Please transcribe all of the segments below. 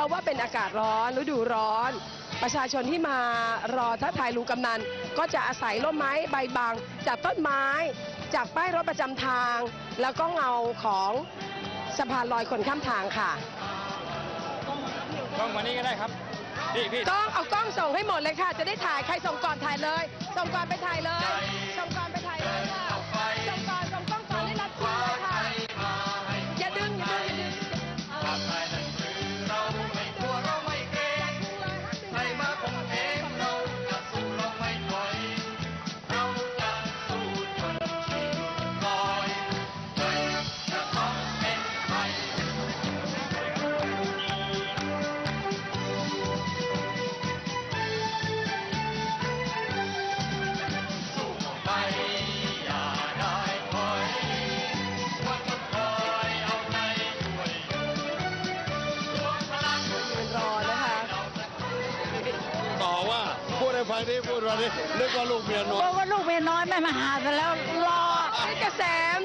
ราะว่าเป็นอากาศร้อนฤดูร้อน ประชาชนที่มารอทักทายลุงกำนัน ก็จะอาศัยร่มไม้ใบบัง จากต้นไม้ จากป้ายรถประจำทาง แล้วก็เงาของสะพานลอยคนข้ามทางค่ะกล้องมานี่ก็ได้ครับพี่พี่กล้องเอากล้องส่งให้หมดเลยค่ะ จะได้ถ่ายใครส่งก่อนถ่ายเลย ส่งก่อนไปถ่ายเลยส่งก่อน พูดให้ฟังดิพูดมาดินึกว่าลูกเมียน้อยบอกว่าลูกเมียน้อยไม่มาหากันแล้วรอเพชรเกษม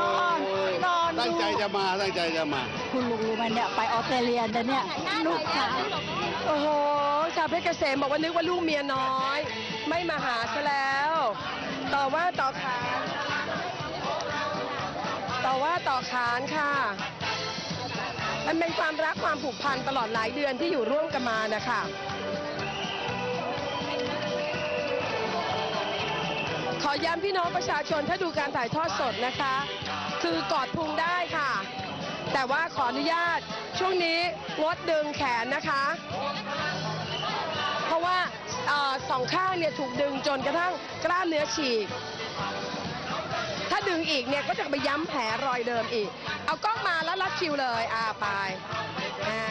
นอนนอนตั้งใจจะมาตั้งใจจะมา คุณลุงรู้ไหมเนี่ยไปออสเตรเลียแต่เนี่ยลูกสาวโอ้โหชาวเพชรเกษมบอกว่านึกว่าลูกเมียน้อย ไม่มาหาซะแล้ว ต่อว่าต่อขานต่อว่าต่อขานค่ะมันเป็นความรักความผูกพันตลอดหลายเดือนที่อยู่ร่วมกันมานะคะ ขอย้ำพี่น้องประชาชนถ้าดูการถ่ายทอดสดนะคะ คือกอดพุงได้ค่ะ แต่ว่าขออนุญาตช่วงนี้งดดึงแขนนะคะ เพราะว่าออสองข้างเนี่ยถูกดึงจนกระทั่งกล้ามเนื้อฉีก ถ้าดึงอีกเนี่ยก็จะไปย้ำแผลรอยเดิมอีก เอากล้องมาแล้วรัดคิวเลย อ่าไปอ่า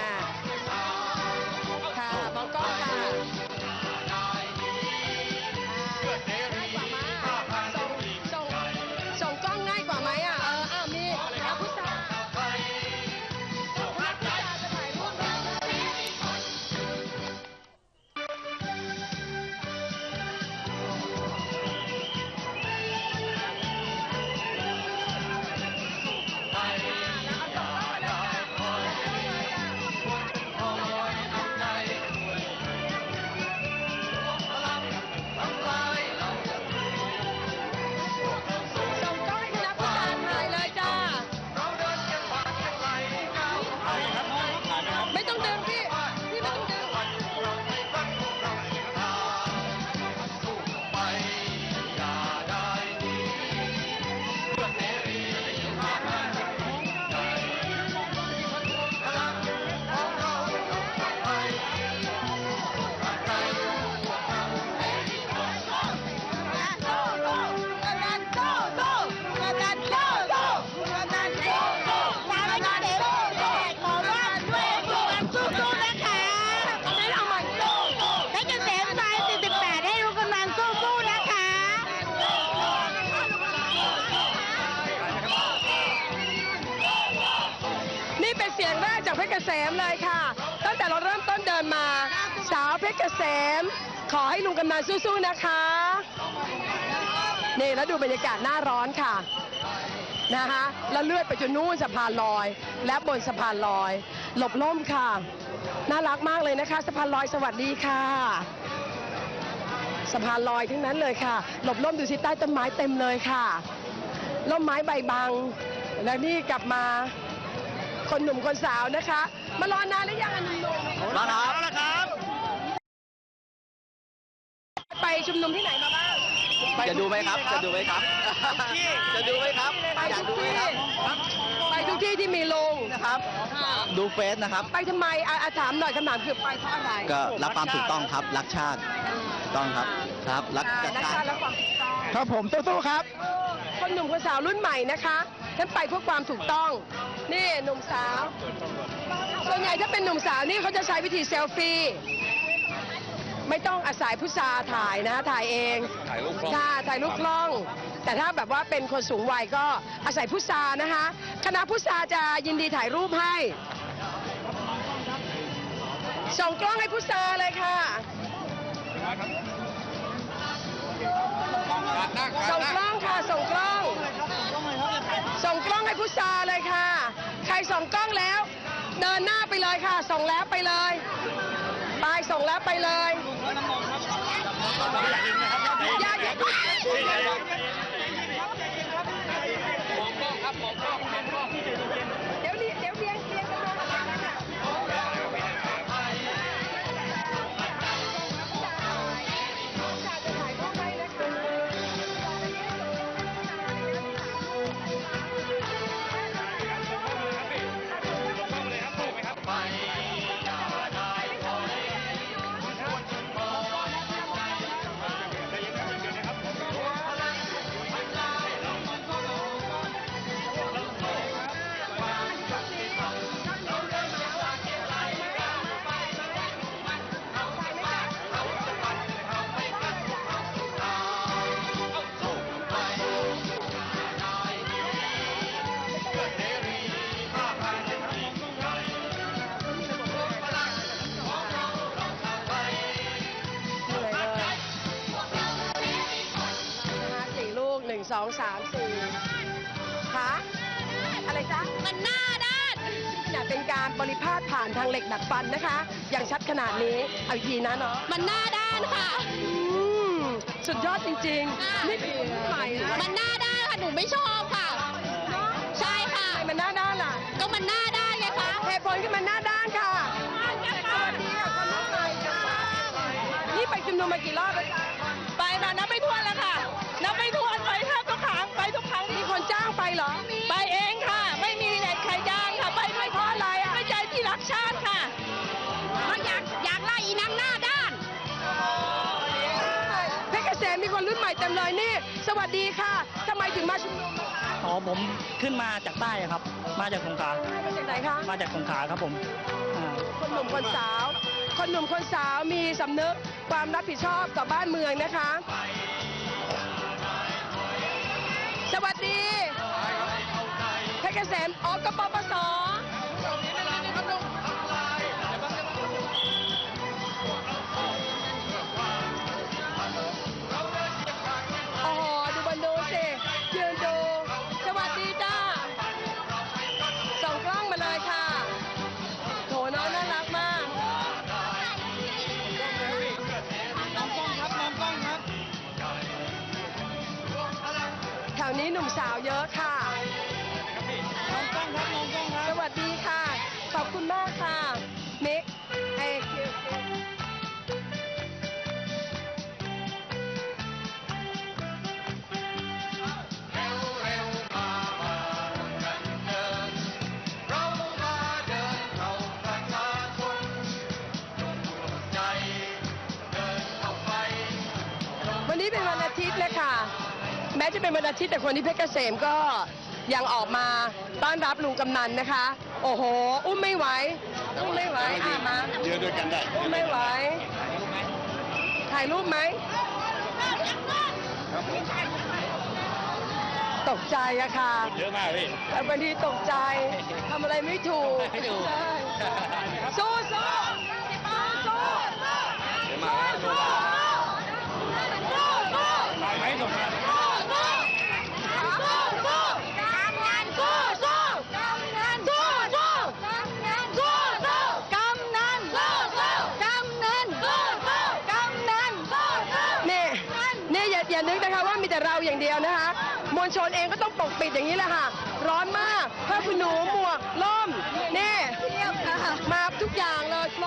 เกษม ขอให้ลุงกำนันสู้ๆนะคะ นี่แล้วดูบรรยากาศหน้าร้อนค่ะนะคะแล้วเลื่อนไปจนนู่นสะพานลอย และบนสะพานลอย หลบล่มค่ะ น่ารักมากเลยนะคะสะพานลอยสวัสดีค่ะสะพานลอยทั้งนั้นเลยค่ะ หลบล่มดูสิใต้ต้นไม้เต็มเลยค่ะล่มไม้ใบบัง แล้วนี่กลับมาคนหนุ่มคนสาวนะคะ มารอนานหรือยังอะหนุ่มๆมาครับแล้วครับ ไปชุมนุมที่ไหนมาบ้างจะดูไหมครับ จะดูไหมครับ จะดูไหมครับไปอยากทุดูกไหมที่ครับ ไปทุกที่ที่มีลุงนะครับ ดูเฟซนะครับ ไปทำไมอะอะถามหน่อยคำถามคือไปเพราะอะไร ก็รักความถูกต้องครับ รักชาติถูกต้องครับ ครับ รักอ่าจัดนักการ ชาติและความถูกต้อง ครับผมสู้ๆครับ คนหนุ่มคนสาวรุ่นใหม่นะคะฉันไปเพื่อความถูกต้อง นี่หนุ่มสาว ส่วนใหญ่ถ้าเป็นหนุ่มสาวนี่เขาจะใช้วิธีเซลฟี่ ไม่ต้องอาศัยผู้ชาถ่ายนะถ่ายเองถ่ายรูปกล้อง ค่ะถ่ายรูปกล้อง แต่ถ้าแบบว่าเป็นคนสูงวัยก็อาศัยผู้ชานะคะคณะผู้ชาจะยินดีถ่ายรูปให้ ส่งกล้องให้ผู้ชาเลยค่ะส่งกล้องค่ะส่งกล้อง ส่งกล้องให้พุทราเลยค่ะ ใครส่งกล้องแล้ว เดินหน้าไปเลยค่ะ ส่งแล้วไปเลยไป ส่งแล้วไปเลย สองสามสี่คะอะไรจ๊ะ มันหน้าด้านเนี่ยเป็นการบริพาทผ่านทางเหล็กดัดฟันนะคะ อย่างชัดขนาดนี้ เอาอีกทีนะเนาะมันหน้าด้านค่ะ อืมสุดยอดจริงๆนี่เป็นคนรุ่นใหม่นะมันหน้าด้านค่ะ หนูไม่ชอบค่ะ ใช่ค่ะทำไมมันหน้าด้านล่ะก็มันหน้าด้านไงคะเหตุผลคือมันหน้าด้านค่ะสวัสดีค่ะคนรุ่นใหม่ค่ะนี่ไปชุมนุมมากี่รอบแล้วจ๊ะ ไปค่ะนับ คนรุ่นใหม่เต็มเลยนี่ สวัสดีค่ะทำไมถึงมาชุมนุมอะคะอ๋อผมขึ้นมาจากใต้ครับ มาจากสงขลามาจากไหนคะ มาจากสงขลาครับผมอ่า คนหนุ่มคนสาว คนหนุ่มคนสาวมีสำนึกความรับผิดชอบต่อบ้านเมืองนะคะ สวัสดีเพชรเกษมอ๋อกปปส เลยค่ะโถน้องน่ารักมากแถวนี้หนุ่มสาวเยอะค่ะสวัสดีค่ะ ขอบคุณมากค่ะมิก วันนี้เป็นวันอาทิตย์เลยค่ะ แม้จะเป็นวันอาทิตย์แต่คนที่เพชรเกษมก็ยังออกมาต้อนรับลุงกำนันนะคะ โอ้โห อุ้มไม่ไหว อุ้มไม่ไหวอะมายืนด้วยกันได้อุ้มไม่ไหว ถ่ายรูปไหม ตกใจอะค่ะ เยอะมากพี่แต่บางทีตกใจทำอะไรไม่ถูกไม่ถูกใช่สู้สู้สู้สู้ เดี๋ยวมาแล้ว ไปไหมส่งมา นี่นี่ อย่าอย่านึกนะคะว่ามีแต่เราอย่างเดียวนะคะ มวลชนเองก็ต้องปกปิดอย่างนี้แหละค่ะ ร้อนมากผ้าขนหนูหมวกล่มนี่มาทุกอย่างเลยครบหมดเลย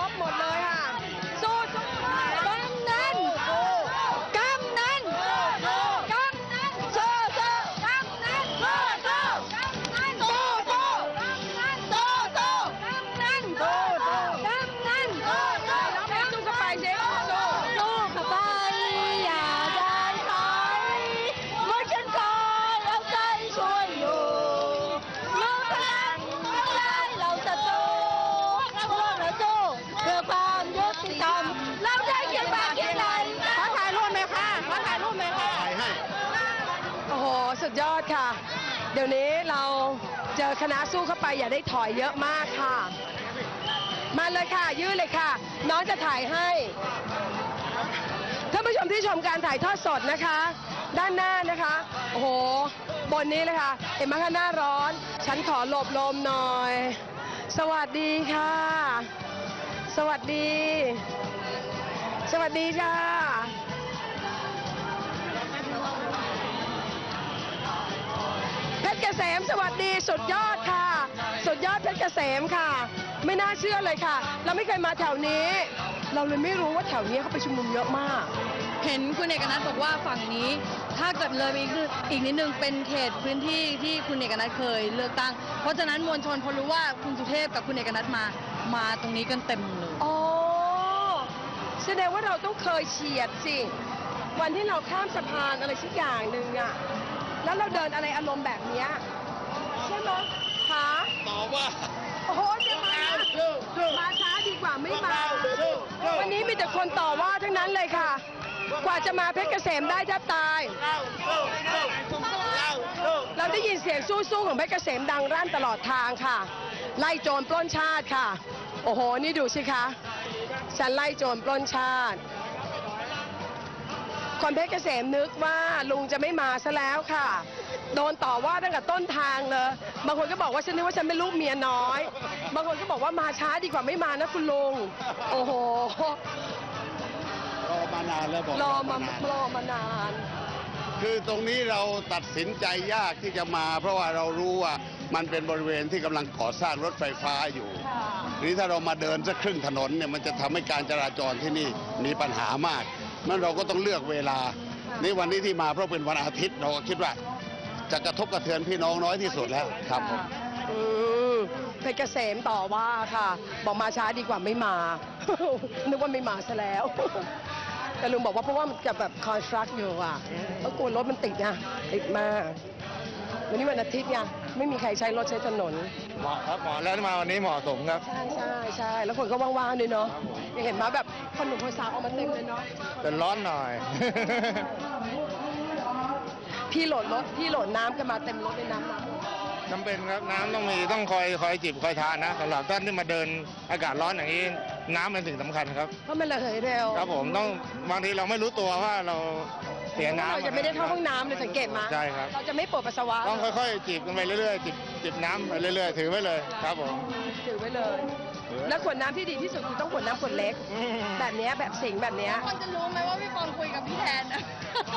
เดี๋ยวนี้เราเจอคณะสู้เข้าไปอย่าได้ถอยเยอะมากค่ะ มาเลยค่ะ ยื่นเลยค่ะ น้องจะถ่ายให้ท่านผู้ชมที่ชมการถ่ายทอดสดนะคะ ด้านหน้านะคะ โอ้โห บนนี้เลยค่ะเห็นไหมคะหน้าร้อน ฉันขอหลบลมหน่อย สวัสดีค่ะ สวัสดี สวัสดีค่ะ เพชรเกษมสวัสดีสุดยอดค่ะ สุดยอดเพชรเกษมค่ะ ไม่น่าเชื่อเลยค่ะ เราไม่เคยมาแถวนี้ เราเลยไม่รู้ว่าแถวนี้เขาไปชุมนุมเยอะมาก เห็นคุณเอกนัทบอกว่าฝั่งนี้ ถ้าเกิดเลยไปอีกนิดอีกนิดนึงเป็นเขตพื้นที่ที่คุณเอกนัทเคยเลือกตั้ง เพราะฉะนั้นมวลชนพอรู้ว่าคุณสุเทพกับคุณเอกนัทมามาตรงนี้กันเต็มเลยอ๋อแสดงว่าเราต้องเคยเฉียดสิวันที่เราข้ามสะพานอะไรสักอย่างหนึ่งอะ แล้วเราเดินอะไรอารมณ์แบบเนี้ยใช่ไหมคะต่อว่า โอ้โหจะมามาช้าดีกว่าไม่มา วันนี้มีแต่คนต่อว่าทั้งนั้นเลยค่ะ กว่าจะมาเพชรเกษมได้แทบตาย เราได้ยินเสียงสู้ๆของเพชรเกษมดังรั่นตลอดทางค่ะ ไล่โจรปล้นชาติค่ะ โอ้โห นี่ดูสิคะฉันไล่โจรปล้นชาติ คนเพชรเกษมนึกว่าลุงจะไม่มาซะแล้วค่ะ โดนต่อว่าตั้งแต่ต้นทางเลย บางคนก็บอกว่าฉันนึกว่าฉันเป็นลูกเมียน้อย บางคนก็บอกว่ามาช้าดีกว่าไม่มานะคุณลุง โอ้โห รอมานานแล้วบอกรอมานานรอมานาน คือตรงนี้เราตัดสินใจยากที่จะมา เพราะว่าเรารู้ว่ามันเป็นบริเวณที่กำลังก่อสร้างรถไฟฟ้าอยู่ทีนี้ถ้าเรามาเดินสักครึ่งถนนเนี่ยมันจะทำให้การจราจรที่นี่มีปัญหามาก นั่นเราก็ต้องเลือกเวลานี่วันนี้ที่มาเพราะเป็นวันอาทิตย์เราก็คิดว่า จะกระทบกระเทือนพี่น้องน้อยที่สุดแล้วครับผมอืมเพชรเกษมต่อว่าค่ะ บอกมาช้าดีกว่าไม่มา นึกว่าไม่มาซะแล้ว แต่ลุงบอกว่าเพราะว่ามันจะแบบคอนสตรักอยู่อะเพราะกลัวรถมันติดไงติดมากวันนี้วันอาทิตย์ไง ไม่มีใครใช้รถใช้ถนน เหมาะครับเหมาะแล้วที่มาวันนี้เหมาะสมครับ ใช่ใช่ใช่แล้วคนก็ว่างๆด้วยเนาะยังเห็นมาแบบคนหนุ่มคนสาวออกมาเต็มเลยเนาะแต่ร้อนหน่อย พี่โหลดรถพี่โหลดน้ำกันมาเต็มรถเลยน้ำมาจำเป็นครับน้ำต้องมีต้องคอยคอยจิบคอยทานนะสำหรับท่านที่มาเดินอากาศร้อนอย่างนี้ น้ำเป็นสิ่งสำคัญครับ เพราะมันระเหยเร็ว ครับผมต้องบางทีเราไม่รู้ตัวว่าเรา เสียน้ำเราจะไม่ได้เข้าห้องน้ำเลยสังเกตมาใช่ครับ เราจะไม่ปวดปัสสาวะต้องค่อยๆจิบกันไปเรื่อยๆจิบจิบน้ำไปเรื่อยๆ ถือไว้เลยครับผม ถือไว้เลย แล้วขวดน้ำที่ดีที่สุดคือต้องขวดน้ำขวดเล็กแบบเนี้ยแบบสิงห์แบบเนี้ยคนจะรู้ไหมว่าพี่ปองคุยกับพี่แทนนะ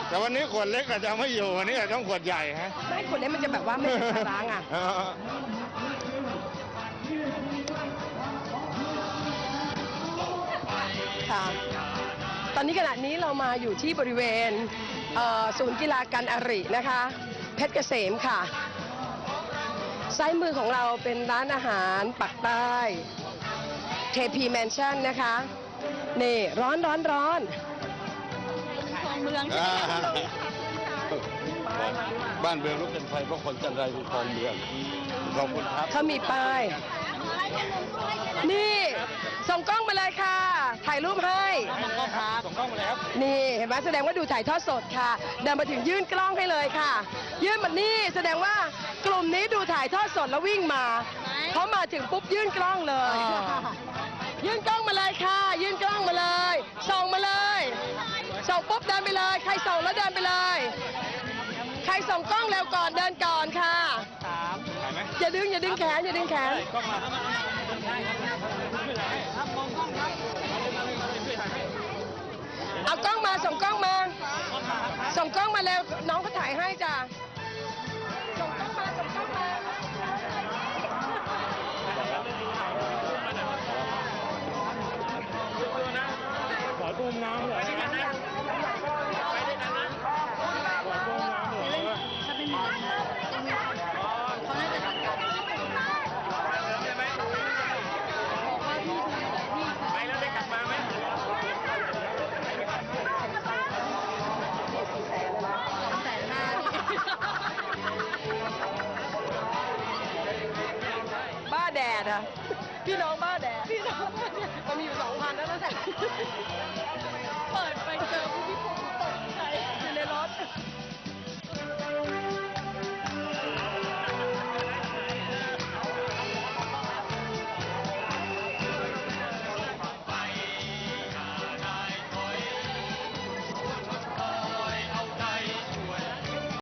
แต่วันนี้ขวดเล็กอาจจะไม่อยู่วันนี้อาจจะต้องขวดใหญ่ฮะไม่ขวดเล็กมันจะแบบว่าไม่เป็นภาระอะเออค่ะ ตอนนี้ขณะนี้เรามาอยู่ที่บริเวณเอ่อศูนย์กีฬากันอารินะคะ เพชรเกษมค่ะ ซ้ายมือของเราเป็นร้านอาหารปักใต้เทพีแมนชั่นนะคะ นี่ร้อนร้อนร้อนของเมืองอ่าบ้านเมืองลุกเป็นไฟเพราะคนจันไรคือคลองเมืองขอบคุณครับเขามีป้าย นี่ส่งกล้องมาเลยค่ะ ถ่ายรูปให้ ส่งกล้องครับส่งกล้องมาเลยครับ นี่เห็นไหมแสดงว่าดูถ่ายทอดสดค่ะ เดินมาถึงยื่นกล้องให้เลยค่ะ ยื่นมานี่แสดงว่ากลุ่มนี้ดูถ่ายทอดสดแล้ววิ่งมาเพราะมาถึงปุ๊บยื่นกล้องเลย ยื่นกล้องมาเลยค่ะ ยื่นกล้องมาเลย ส่งมาเลย ส่งปุ๊บเดินไปเลย ใครส่งแล้วเดินไปเลย ใครส่งกล้องเร็วก่อนเดินก่อนค่ะถ่ายไหม อย่าดึงอย่าดึงแขนอย่าดึงแขนกล้องมาครับมองกล้องครับช่วยถ่ายให้เอากล้องมาส่งกล้องมา ส่งกล้องมาเร็วน้องเขาถ่ายให้จ้ะส่งกล้องมาส่งกล้องมาขอตูมน้ำเลย บ้าแดดอะ พี่น้องบ้าแดด พี่น้องมันมีอยู่สองพันแล้วตั้งแต่